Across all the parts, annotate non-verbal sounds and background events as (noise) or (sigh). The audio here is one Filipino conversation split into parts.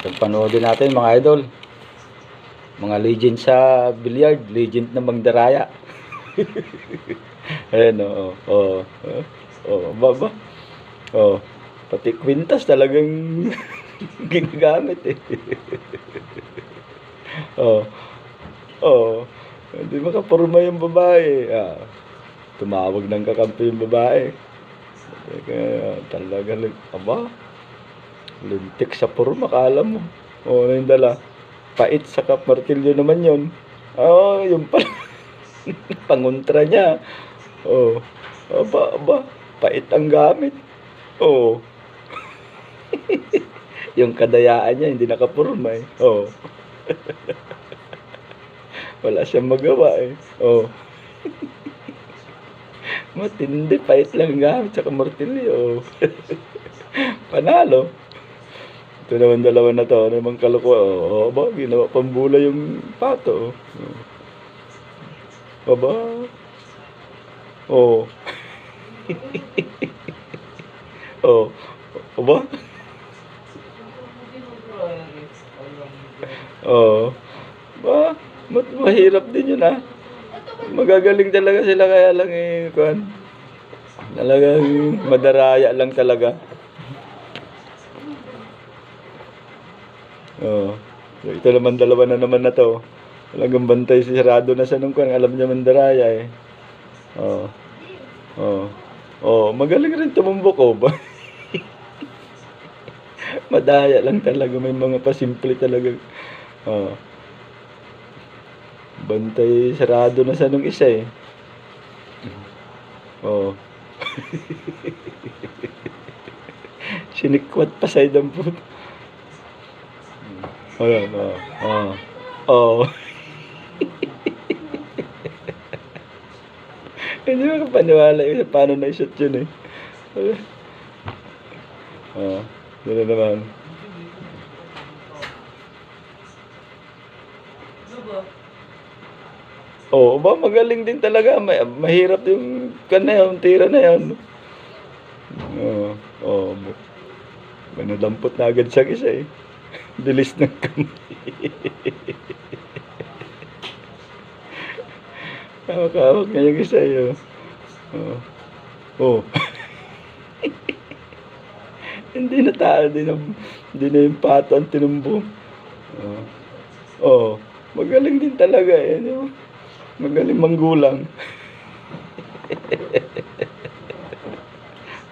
Pagpanoodin natin mga idol. Mga legend sa billiard, legend na magdaraya. (laughs) Ayan o, oh, oh, oh, baba. Oh, pati kwintas talagang (laughs) ginagamit eh. (laughs) oh, oh, hindi makapurma yung babae. Ah, tumawag ng kakampi yung babae. Kaya talaga, aba, lintik sa purma, kala mo. Oo, ano yung dala? Pait sa martilyo naman yun. Oo, oh, yung pala. (laughs) Pangontra niya. Oo. Oh, aba, aba, pait ang gamit. Oo. (laughs) yung kadayaan niya, hindi nakapurma eh. Oo. (laughs) Wala siyang magawa eh. Oo. Matindi, pait lang ang gamit sa martilyo. Panalo. Ito naman dalawa na to. Ano namang kalukuha? Oo, oh, ba? Ginawa pambula yung pato. Oh. Aba. Oo. (laughs) Oh. Aba. Oo. Ba, mat mahirap din yun ah. Magagaling talaga sila kaya lang eh, kuan. Talagang madaraya lang talaga. Oo. So, ito naman dalawa na naman na to. Talagang bantay si Sarado na siya nung kuan. Alam niya mandaraya eh. Oo. Oo. Oo. Magaling rin tumumbok oh. (laughs) Madaya lang talaga. May mga pasimple talaga. Oo. Bantay sarado na sa nung isa eh. Oo. (laughs) Sinikwat pa sa idang puto. Ayan, oo. Oo. Oo. Hindi mo paniwala yun paano na-shoot yun eh. Oo. Yun na naman. Oo, ba magaling din talaga. May, mahirap yung kan na tira na yun. Oo, oo. Manadampot na agad sa isa eh. Bilis ng kamay. Hawak-hawak nga yung isa yun. Oo. Oo. hindi na tao, hindi na, hindi na yung pato ang tinumbong. Oo. Oo. Magaling din talaga eh. ba? Magaling manggulang.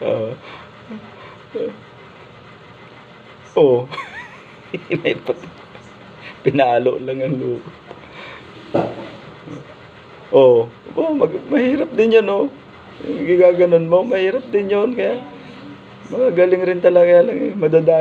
Oo. (laughs) Oo. (laughs) May pinalo lang ang luko. Oo. Oh, mag mahirap din yun, oh. Yung gigaganon mo, mahirap din yun. Kaya, magagaling rin talaga lang eh. Madadaya.